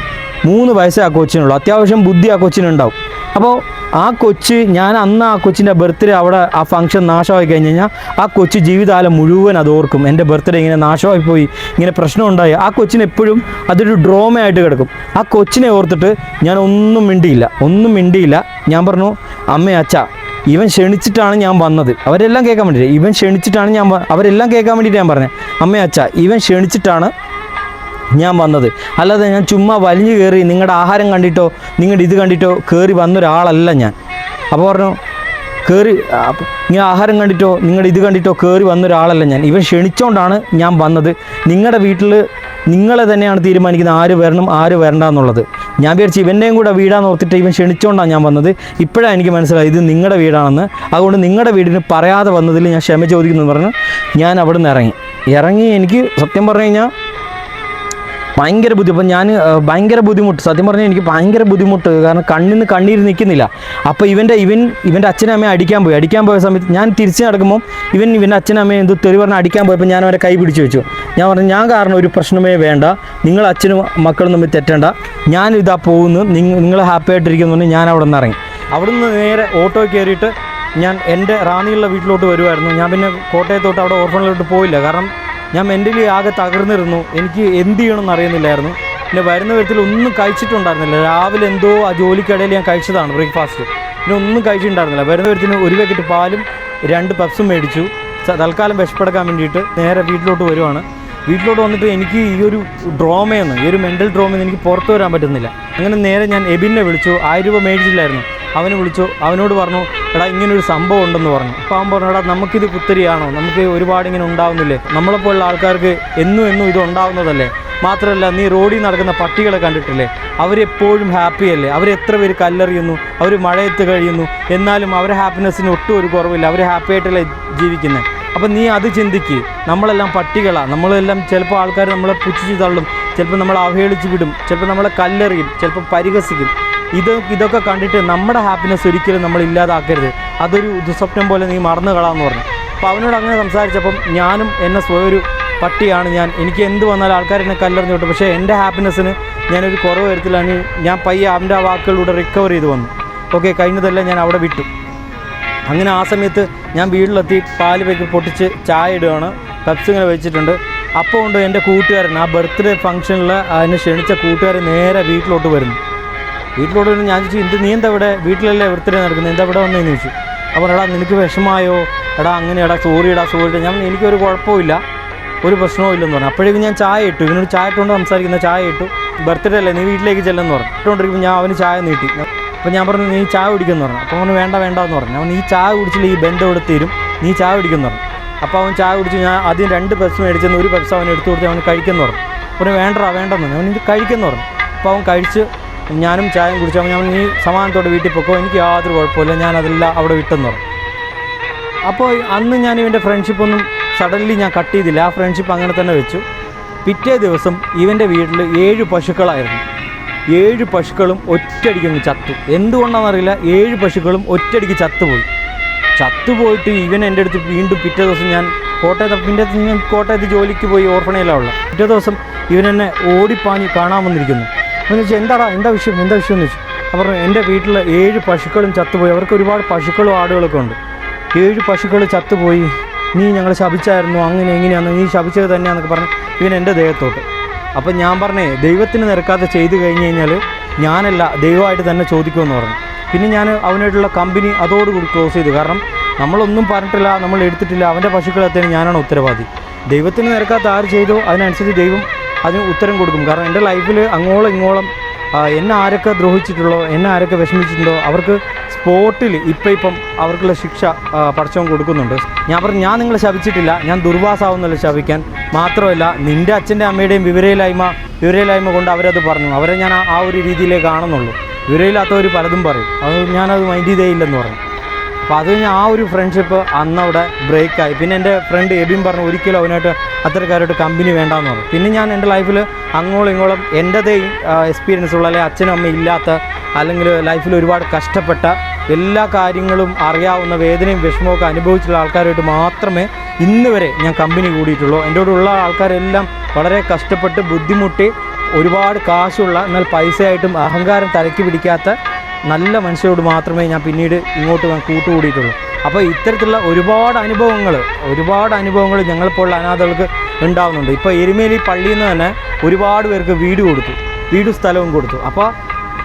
മൂന്ന് വയസ്സേ ആ കൊച്ചിനുള്ളൂ. അത്യാവശ്യം ബുദ്ധി ആ കൊച്ചിനുണ്ടാവും. അപ്പോൾ ആ കൊച്ച് ഞാൻ അന്ന് ആ കൊച്ചിന്റെ ബർത്ത്ഡേ അവിടെ ആ ഫംഗ്ഷൻ നാശമായി കഴിഞ്ഞ് കഴിഞ്ഞാൽ ആ കൊച്ച് ജീവിതകാലം മുഴുവൻ അത് ഓർക്കും. എന്റെ ബർത്ത്ഡേ ഇങ്ങനെ നാശമായി പോയി ഇങ്ങനെ പ്രശ്നം ഉണ്ടായി. ആ കൊച്ചിന് എപ്പോഴും അതൊരു ഡ്രോമയായിട്ട് കിടക്കും. ആ കൊച്ചിനെ ഓർത്തിട്ട് ഞാൻ ഒന്നും മിണ്ടിയില്ല. ഒന്നും മിണ്ടിയില്ല. ഞാൻ പറഞ്ഞു അമ്മ അച്ഛ ഇവൻ ക്ഷണിച്ചിട്ടാണ് ഞാൻ വന്നത്. അവരെല്ലാം കേൾക്കാൻ വേണ്ടിയിട്ട്. ഇവൻ ക്ഷണിച്ചിട്ടാണ് ഞാൻ അവരെല്ലാം കേൾക്കാൻ വേണ്ടിയിട്ട് ഞാൻ പറഞ്ഞത് അമ്മ അച്ഛ ഇവൻ ക്ഷണിച്ചിട്ടാണ് ഞാൻ വന്നത്. അല്ലാതെ ഞാൻ ചുമ്മാ വലിഞ്ഞു കയറി നിങ്ങളുടെ ആഹാരം കണ്ടിട്ടോ നിങ്ങളുടെ ഇത് കണ്ടിട്ടോ കയറി വന്നൊരാളല്ല ഞാൻ. അപ്പോൾ പറഞ്ഞു കയറി ഇങ്ങനെ ആഹാരം കണ്ടിട്ടോ നിങ്ങളുടെ ഇത് കണ്ടിട്ടോ കയറി വന്നൊരാളല്ല ഞാൻ. ഇവൻ ക്ഷണിച്ചോണ്ടാണ് ഞാൻ വന്നത്. നിങ്ങളുടെ വീട്ടിൽ നിങ്ങളെ തന്നെയാണ് തീരുമാനിക്കുന്നത് ആര് വരണം ആര് വരണ്ട എന്നുള്ളത് ഞാൻ വിചാരിച്ചു ഇവന്റെയും കൂടെ വീടാന്ന് ഓർത്തിട്ട് ഇവൻ ക്ഷണിച്ചുകൊണ്ടാണ് ഞാൻ വന്നത്. ഇപ്പോഴാണ് എനിക്ക് മനസ്സിലായത് ഇത് നിങ്ങളുടെ വീടാണെന്ന്. അതുകൊണ്ട് നിങ്ങളുടെ വീടിന് പറയാതെ വന്നതിൽ ഞാൻ ക്ഷമ ചോദിക്കുന്നു പറഞ്ഞു. ഞാൻ അവിടെ നിന്ന് ഇറങ്ങി. ഇറങ്ങി എനിക്ക് സത്യം പറഞ്ഞു കഴിഞ്ഞാൽ ഭയങ്കര ബുദ്ധിമുട്ട് ഞാൻ ഭയങ്കര ബുദ്ധിമുട്ട്. സത്യം പറഞ്ഞാൽ എനിക്ക് ഭയങ്കര ബുദ്ധിമുട്ട്. കാരണം കണ്ണിൽ നിന്ന് കണ്ണീര് നിൽക്കുന്നില്ല അപ്പോൾ ഇവന്റെ ഇവൻ ഇവന്റെ അച്ഛനും അമ്മയെ അടിക്കാൻ പോയി. അടിക്കാൻ പോയ സമയത്ത് ഞാൻ തിരിച്ച് നടക്കുമ്പോൾ ഇവൻ ഇവന്റെ അച്ഛനും അമ്മയെ എന്ത് തെറി പറഞ്ഞ് അടിക്കാൻ പോയപ്പോൾ ഞാൻ അവരെ കൈ പിടിച്ച് വെച്ചു. ഞാൻ പറഞ്ഞു ഞാൻ കാരണം ഒരു പ്രശ്നമേ വേണ്ട. നിങ്ങൾ അച്ഛനും മക്കളും തമ്മിൽ തെറ്റേണ്ട. ഞാൻ ഇതാ പോകുന്നു നിങ്ങൾ ഹാപ്പി ആയിട്ടിരിക്കുന്നു ഞാൻ അവിടെ നിന്ന് ഇറങ്ങി. അവിടെ നിന്ന് നേരെ ഓട്ടോ കയറിയിട്ട് ഞാൻ എന്റെ റാന്നിയുള്ള വീട്ടിലോട്ട് വരുമായിരുന്നു ഞാൻ പിന്നെ കോട്ടയത്തോട്ട് അവിടെ ഓർഫണിലോട്ട് പോയില്ല. കാരണം ഞാൻ മെന്റലി ആകെ തകർന്നിരുന്നു. എനിക്ക് എന്ത് ചെയ്യണമെന്ന് അറിയുന്നില്ലായിരുന്നു. പിന്നെ വരുന്ന വിധത്തിൽ ഒന്നും കഴിച്ചിട്ടുണ്ടായിരുന്നില്ല. രാവിലെ എന്തോ ആ ജോലിക്കിടയിൽ ഞാൻ കഴിച്ചതാണ് ബ്രേക്ക്ഫാസ്റ്റ് പിന്നെ ഒന്നും കഴിച്ചിട്ടുണ്ടായിരുന്നില്ല. വരുന്ന വിധത്തിന് ഒരു പാക്കറ്റ് പാലും രണ്ട് പപ്സും മേടിച്ചു. തൽക്കാലം വിഷപ്പെടുക്കാൻ വേണ്ടിയിട്ട് നേരെ വീട്ടിലോട്ട് വരുവാണ്. വീട്ടിലോട്ട് വന്നിട്ട് എനിക്ക് ഈ ഒരു ഡ്രോമയെന്ന് ഈ ഒരു മെന്റൽ ഡ്രോമയെന്ന് എനിക്ക് പുറത്തു വരാൻ പറ്റുന്നില്ല. അങ്ങനെ നേരെ ഞാൻ എബിനെ വിളിച്ചു. ആയിരം രൂപ മേടിച്ചില്ലായിരുന്നു. അവനെ വിളിച്ചു അവനോട് പറഞ്ഞു എടാ ഇങ്ങനൊരു സംഭവം ഉണ്ടെന്ന് പറഞ്ഞു. അപ്പോൾ അവൻ പറഞ്ഞു എടാ നമുക്കിത് പുത്തരിയാണോ നമുക്ക് ഒരുപാട് ഇങ്ങനെ ഉണ്ടാവുന്നില്ലേ? നമ്മളെപ്പോലുള്ള ആൾക്കാർക്ക് എന്നും എന്നും ഇത് ഉണ്ടാവുന്നതല്ലേ? മാത്രമല്ല നീ റോഡിൽ നടക്കുന്ന പട്ടികളെ കണ്ടിട്ടില്ലേ? അവരെപ്പോഴും ഹാപ്പിയല്ലേ അവരെത്ര പേര് കല്ലെറിയുന്നു? അവർ മഴയത്ത് കഴിയുന്നു? എന്നാലും അവരെ ഹാപ്പിനെസ്സിന് ഒട്ടും ഒരു കുറവില്ല. അവർ ഹാപ്പി ആയിട്ടല്ലേ ജീവിക്കുന്നത് അപ്പം നീ അത് ചിന്തിക്ക്. നമ്മളെല്ലാം പട്ടികളാണ് നമ്മളെല്ലാം ചിലപ്പോൾ ആൾക്കാർ നമ്മളെ പുച്ഛിച്ച് തള്ളും. ചിലപ്പോൾ നമ്മളെ അവഹേളിച്ച് വിടും. ചിലപ്പോൾ നമ്മളെ കല്ലെറിയും. ചിലപ്പോൾ പരിഹസിക്കും. ഇത് ഇതൊക്കെ കണ്ടിട്ട് നമ്മുടെ ഹാപ്പിനെസ് ഒരിക്കലും നമ്മൾ ഇല്ലാതാക്കരുത്. അതൊരു ദുസ്വപ്നം പോലെ നീ മറന്നു കളാന്ന് പറഞ്ഞു. അപ്പോൾ അവനോട് അങ്ങനെ സംസാരിച്ചപ്പം ഞാനും എന്നെ സ്വയൊരു പട്ടിയാണ് ഞാൻ. എനിക്ക് എന്ത് വന്നാലും ആൾക്കാർ എന്നെ കല്ലെറിഞ്ഞു വിട്ടു. പക്ഷേ എന്റെ ഹാപ്പിനെസ്സിന് ഞാനൊരു കുറവ് വരുത്തിലാണ് ഞാൻ പയ്യെ അവന്റെ ആ വാക്കുകളിലൂടെ റിക്കവർ ചെയ്ത് വന്നു. ഓക്കെ കഴിഞ്ഞതെല്ലാം ഞാൻ അവിടെ വിട്ടു. അങ്ങനെ ആ സമയത്ത് ഞാൻ വീട്ടിലെത്തി പാൽ വെക്ക് പൊട്ടിച്ച് ചായ ഇടുകയാണ്. പെപ്സ് ഇങ്ങനെ വെച്ചിട്ടുണ്ട്. അപ്പോൾ ഉണ്ട് എന്റെ കൂട്ടുകാരൻ ആ ബർത്ത്ഡേ ഫംഗ്ഷനിൽ അതിനെ ക്ഷണിച്ച കൂട്ടുകാരൻ നേരെ വീട്ടിലോട്ട് വരുന്നു. വീട്ടിലോട്ട് വരുന്നു ഞാൻ ചോദിച്ചു എന്ത് നീ എന്താ ഇവിടെ വീട്ടിലല്ലേ ബർത്ത്ഡേ നടക്കുന്നത്? എന്താ ഇവിടെ വന്നതെന്ന് ചോദിച്ചു. അപ്പോൾ എടാ നിനക്ക് വിഷമായോ എടാ അങ്ങനെ എടാ സോറി എടാ സോറി ഞാൻ എനിക്കൊരു കുഴപ്പമില്ല ഒരു പ്രശ്നവും ഇല്ലെന്ന് പറഞ്ഞു. അപ്പോഴേക്കും ഞാൻ ചായ ഇട്ടു. ഇവനോട് ചായ ഇട്ടുകൊണ്ട് സംസാരിക്കുന്ന ചായ ഇട്ടു. ബർത്ത്ഡേ അല്ലേ നീ വീട്ടിലേക്ക് ചെല്ലെന്ന് പറഞ്ഞു. ഇട്ടുകൊണ്ടിരിക്കുമ്പോൾ ഞാൻ അവന് ചായ നീട്ടി. അപ്പോൾ ഞാൻ പറഞ്ഞു നീ ചായ കുടിക്കുമെന്ന് പറഞ്ഞു. അപ്പോൾ അവന് വേണ്ട വേണ്ട എന്ന് പറഞ്ഞു. അവൻ നീ ചായ കുടിച്ചില്ല ഈ ബന്ധം ഇവിടെ തരും? നീ ചായ കുടിക്കുമെന്ന് പറഞ്ഞു. അപ്പോൾ അവൻ ചായ കുടിച്ച് ഞാൻ ആദ്യം രണ്ട് പെപ്സ് മേടിച്ചെന്ന് ഒരു പെപ്സ് അവൻ എടുത്തു കൊടുത്ത് അവൻ കഴിക്കുന്നു പറഞ്ഞു. അപ്പോൾ വേണ്ടടാ വേണ്ടെന്ന് അവൻ ഇത് കഴിക്കുമെന്ന് പറഞ്ഞു. അപ്പോൾ അവൻ കഴിച്ച് ഞാനും ചായം കുടിച്ചപ്പോൾ ഞാൻ നീ സമാധാനത്തോടെ വീട്ടിൽ പൊക്കോ. എനിക്ക് യാതൊരു കുഴപ്പമില്ല ഞാൻ അതെല്ലാം അവിടെ വിട്ടെന്ന് പറഞ്ഞു. അപ്പോൾ അന്ന് ഞാൻ ഇവന്റെ ഫ്രണ്ട്ഷിപ്പ് ഒന്നും സഡൻലി ഞാൻ കട്ട് ചെയ്തില്ല. ആ ഫ്രണ്ട്ഷിപ്പ് അങ്ങനെ തന്നെ വെച്ചു. പിറ്റേ ദിവസം ഇവന്റെ വീട്ടിൽ ഏഴ് പശുക്കളായിരുന്നു. ഏഴ് പശുക്കളും ഒറ്റയടിക്ക് അങ്ങ് ചത്തു. എന്തുകൊണ്ടാണെന്നറിയില്ല. ഏഴ് പശുക്കളും ഒറ്റയടിക്ക് ചത്തുപോയി. ചത്തുപോയിട്ട് ഇവൻ എന്റെ അടുത്ത് വീണ്ടും പിറ്റേ ദിവസം ഞാൻ കോട്ടയത്ത് പിന്നെ കോട്ടയത്ത് ജോലിക്ക് പോയി ഓർഫണയിലാണ് ഉള്ളത്. പിറ്റേ ദിവസം ഇവൻ എന്നെ ഓടിപ്പാഞ്ഞ് കാണാൻ വന്നിരിക്കുന്നു. എന്ന് വെച്ചാൽ എന്താടാ എന്താ വിഷയം എന്താ വിഷയം എന്ന് വെച്ചു? അവർ എന്റെ വീട്ടിൽ ഏഴ് പശുക്കളും ചത്തുപോയി. അവർക്ക് ഒരുപാട് പശുക്കളും ആടുകളൊക്കെ ഉണ്ട്. ഏഴ് പശുക്കൾ ചത്തുപോയി. നീ ഞങ്ങൾ ശപിച്ചായിരുന്നു അങ്ങനെ എങ്ങനെയാണ് നീ ശപിച്ചത് തന്നെയാണെന്നൊക്കെ പറഞ്ഞ് ഇവൻ എന്റെ ദേഹത്തോട്ട്. അപ്പം ഞാൻ പറഞ്ഞേ ദൈവത്തിന് നിരക്കാതെ ചെയ്തു കഴിഞ്ഞ് കഴിഞ്ഞാൽ ഞാനല്ല ദൈവമായിട്ട് തന്നെ ചോദിക്കുമെന്ന് പറഞ്ഞു. പിന്നെ ഞാൻ അവനായിട്ടുള്ള കമ്പനി അതോടുകൂടി ക്ലോസ് ചെയ്തു. കാരണം നമ്മളൊന്നും പറഞ്ഞിട്ടില്ല നമ്മൾ എടുത്തിട്ടില്ല. അവന്റെ പശുക്കളെത്തേന് ഞാനാണ് ഉത്തരവാദി. ദൈവത്തിന് നിരക്കാത്ത ആര് ചെയ്തോ അതിനനുസരിച്ച് ദൈവം അതിന് ഉത്തരം കൊടുക്കും. കാരണം എന്റെ ലൈഫിൽ അങ്ങോളം ഇങ്ങോളം എന്നെ ആരൊക്കെ ദ്രോഹിച്ചിട്ടുള്ളോ എന്നെ ആരൊക്കെ വിഷമിച്ചിട്ടുണ്ടോ അവർക്ക് സ്പോട്ടിൽ ഇപ്പം ഇപ്പം അവർക്കുള്ള ശിക്ഷ ആ, പടച്ചവൻ കൊടുക്കുന്നുണ്ട്. ഞാൻ പറഞ്ഞു ഞാൻ നിങ്ങളെ ശപിച്ചിട്ടില്ല. ഞാൻ ദുർവാസാവുന്നല്ല ശപിക്കാൻ. മാത്രമല്ല നിന്റെ അച്ഛന്റെ അമ്മയുടെയും വിവരയില്ലായ്മ വിവരയില്ലായ്മ കൊണ്ട് അവരത് പറഞ്ഞു. അവരെ ഞാൻ ആ- ഒരു രീതിയിലേ കാണുന്നുള്ളൂ. വിവരയില്ലാത്തവർ പലതും പറയും. അത് ഞാനത് മൈൻഡ് ചെയ്തേ ഇല്ലെന്ന് പറഞ്ഞു. അപ്പോൾ അത് ആ ഒരു ഫ്രണ്ട്ഷിപ്പ് അന്നവിടെ ബ്രേക്കായി പിന്നെ എന്റെ ഫ്രണ്ട് എബിൻ പറഞ്ഞു ഒരിക്കലും അവനായിട്ട് അത്തരക്കാരായിട്ട് കമ്പനി വേണ്ടാന്ന് പറഞ്ഞു. പിന്നെ ഞാൻ എന്റെ ലൈഫിൽ അങ്ങോളം ഇങ്ങോളം എന്റെതേ എക്സ്പീരിയൻസ് ഉള്ള അല്ലെങ്കിൽ അച്ഛനും അമ്മയും ഇല്ലാത്ത അല്ലെങ്കിൽ ലൈഫിൽ ഒരുപാട് കഷ്ടപ്പെട്ട എല്ലാ കാര്യങ്ങളും അറിയാവുന്ന വേദനയും വിഷമമൊക്കെ അനുഭവിച്ചിട്ടുള്ള ആൾക്കാരായിട്ട് മാത്രമേ ഇന്ന് വരെ ഞാൻ കമ്പനി കൂടിയിട്ടുള്ളൂ. എന്റെ കൂടെ ഉള്ള ആൾക്കാരെല്ലാം വളരെ കഷ്ടപ്പെട്ട് ബുദ്ധിമുട്ടി ഒരുപാട് കാശുള്ള എന്നാൽ പൈസയായിട്ടും അഹങ്കാരം തലക്കി പിടിക്കാത്ത നല്ല മനുഷ്യരോട് മാത്രമേ ഞാൻ പിന്നീട് ഇങ്ങോട്ട് കൂട്ടുകൂടിയിട്ടുള്ളൂ. അപ്പോൾ ഇത്തരത്തിലുള്ള ഒരുപാട് അനുഭവങ്ങൾ ഒരുപാട് അനുഭവങ്ങൾ ഞങ്ങളിപ്പോഴുള്ള അനാഥകൾക്ക് ഉണ്ടാവുന്നുണ്ട്. ഇപ്പോൾ എരുമേലി പള്ളിയിൽ നിന്ന് തന്നെ ഒരുപാട് പേർക്ക് വീട് കൊടുത്തു വീടും സ്ഥലവും കൊടുത്തു. അപ്പോൾ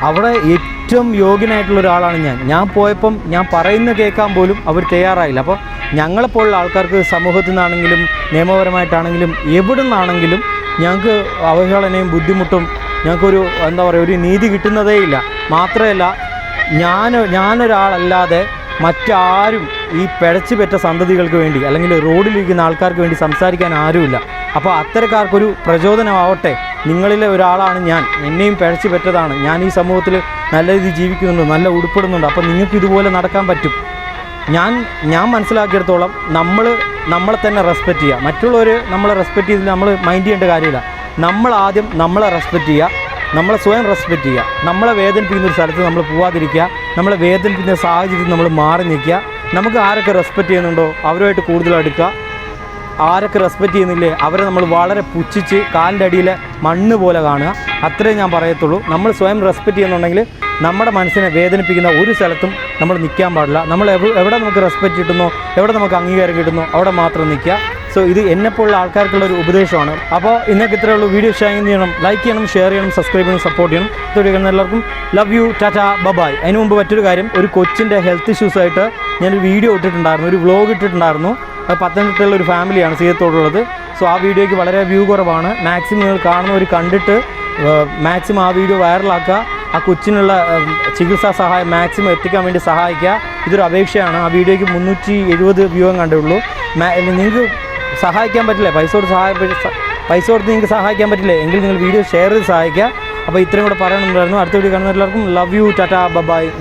അവിടെ ഏറ്റവും യോഗ്യനായിട്ടുള്ള ഒരാളാണ് ഞാൻ. ഞാൻ പോയപ്പം ഞാൻ പറയുന്ന കേൾക്കാൻ പോലും അവർ തയ്യാറായില്ല. അപ്പോൾ ഞങ്ങളെപ്പോലുള്ള ആൾക്കാർക്ക് സമൂഹത്തിൽ നിന്നാണെങ്കിലും നിയമപരമായിട്ടാണെങ്കിലും എവിടെ നിന്നാണെങ്കിലും ഞങ്ങൾക്ക് അവഹേളനയും ബുദ്ധിമുട്ടും ഞങ്ങൾക്കൊരു എന്താ പറയുക ഒരു നീതി കിട്ടുന്നതേ ഇല്ല. മാത്രമല്ല ഞാൻ ഞാനൊരാളല്ലാതെ മറ്റാരും ഈ പിഴച്ചു പെറ്റ സന്തതികൾക്ക് വേണ്ടി അല്ലെങ്കിൽ റോഡിലിരിക്കുന്ന ആൾക്കാർക്ക് വേണ്ടി സംസാരിക്കാൻ ആരുമില്ല. അപ്പോൾ അത്തരക്കാർക്കൊരു പ്രചോദനമാവട്ടെ. നിങ്ങളിലെ ഒരാളാണ് ഞാൻ. എന്നെയും പിഴച്ചു പെറ്റതാണ്. ഞാൻ ഈ സമൂഹത്തിൽ നല്ല രീതിയിൽ ജീവിക്കുന്നുണ്ട് നല്ല ഉൾപ്പെടുന്നുണ്ട് അപ്പോൾ നിങ്ങൾക്ക് ഇതുപോലെ നടക്കാൻ പറ്റും. ഞാൻ ഞാൻ മനസ്സിലാക്കിയിടത്തോളം നമ്മൾ നമ്മളെ തന്നെ റെസ്പെക്റ്റ് ചെയ്യുക. മറ്റുള്ളവർ നമ്മളെ റെസ്പെക്റ്റ് ചെയ്തില്ല നമ്മൾ മൈൻഡ് ചെയ്യേണ്ട കാര്യമില്ല. നമ്മൾ ആദ്യം നമ്മളെ റെസ്പെക്റ്റ് ചെയ്യുക. നമ്മളെ സ്വയം റെസ്പെക്റ്റ് ചെയ്യുക. നമ്മളെ വേദനിപ്പിക്കുന്ന ഒരു സ്ഥലത്ത് നമ്മൾ പോവാതിരിക്കുക. നമ്മളെ വേദനിപ്പിക്കുന്ന സാഹചര്യത്തിൽ നമ്മൾ മാറി നിൽക്കുക. നമുക്ക് ആരൊക്കെ റെസ്പെക്റ്റ് ചെയ്യുന്നുണ്ടോ അവരുമായിട്ട് കൂടുതൽ അടുക്കുക. ആരൊക്കെ റെസ്പെക്റ്റ് ചെയ്യുന്നില്ലേ? അവരെ നമ്മൾ വളരെ പുച്ഛിച്ച് കാലിന്റെ അടിയിൽ മണ്ണ് പോലെ കാണുക. അത്രേ ഞാൻ പറയത്തുള്ളൂ. നമ്മൾ സ്വയം റെസ്പെക്റ്റ് ചെയ്യുന്നുണ്ടെങ്കിൽ നമ്മുടെ മനസ്സിനെ വേദനിപ്പിക്കുന്ന ഒരു സ്ഥലത്തും നമ്മൾ നിൽക്കാൻ പാടില്ല. നമ്മൾ എവിടെ നമുക്ക് റെസ്പെക്റ്റ് കിട്ടുന്നോ എവിടെ നമുക്ക് അംഗീകാരം കിട്ടുന്നോ അവിടെ മാത്രം നിൽക്കുക. സോ ഇത് എന്നെപ്പോലുള്ള ആൾക്കാർക്കുള്ള ഒരു ഉപദേശമാണ്. അപ്പോൾ ഇന്നൊക്കെ ഇത്രയേ ഉള്ളൂ. വീഡിയോ ഷെയർ ചെയ്യണം ലൈക്ക് ചെയ്യണം ഷെയർ ചെയ്യണം സബ്സ്ക്രൈബ് ചെയ്യണം സപ്പോർട്ട് ചെയ്യണം. ഇതൊരു കാണുന്ന എല്ലാവർക്കും ലവ് യു ടാറ്റ ബബായ് അതിന് മുമ്പ് മറ്റൊരു കാര്യം. ഒരു കൊച്ചിന്റെ ഹെൽത്ത് ഇഷ്യൂസായിട്ട് ഞാനൊരു വീഡിയോ ഇട്ടിട്ടുണ്ടായിരുന്നു. ഒരു വ്ളോഗ് ഇട്ടിട്ടുണ്ടായിരുന്നു. അത് പത്തനംതിട്ടയിലുള്ള ഒരു ഫാമിലിയാണ് സീതത്തോടുള്ളത് സോ ആ വീഡിയോയ്ക്ക് വളരെ വ്യൂ കുറവാണ്. മാക്സിമം നിങ്ങൾ കാണുന്നവർ കണ്ടിട്ട് മാക്സിമം ആ വീഡിയോ വൈറലാക്കുക. ആ കൊച്ചിനുള്ള ചികിത്സാ സഹായം മാക്സിമം എത്തിക്കാൻ വേണ്ടി സഹായിക്കുക. ഇതൊരു അപേക്ഷയാണ്. ആ വീഡിയോയ്ക്ക് മുന്നൂറ്റി എഴുപത് വ്യൂവും കണ്ടുള്ളൂ നിങ്ങൾക്ക് സഹായിക്കാൻ പറ്റില്ല? പൈസ കൊടുത്ത് സഹായ പൈസ കൊടുത്ത് നിങ്ങൾക്ക് സഹായിക്കാൻ പറ്റില്ല? എങ്കിൽ നിങ്ങൾ വീഡിയോ ഷെയർ ചെയ്ത് സഹായിക്കുക. അപ്പോൾ ഇത്രയും കൂടെ പറയണമെന്നുണ്ടായിരുന്നു അടുത്ത വീഡിയോ കാണുന്ന എല്ലാവർക്കും ലവ് യു ടാറ്റ ബബായ്.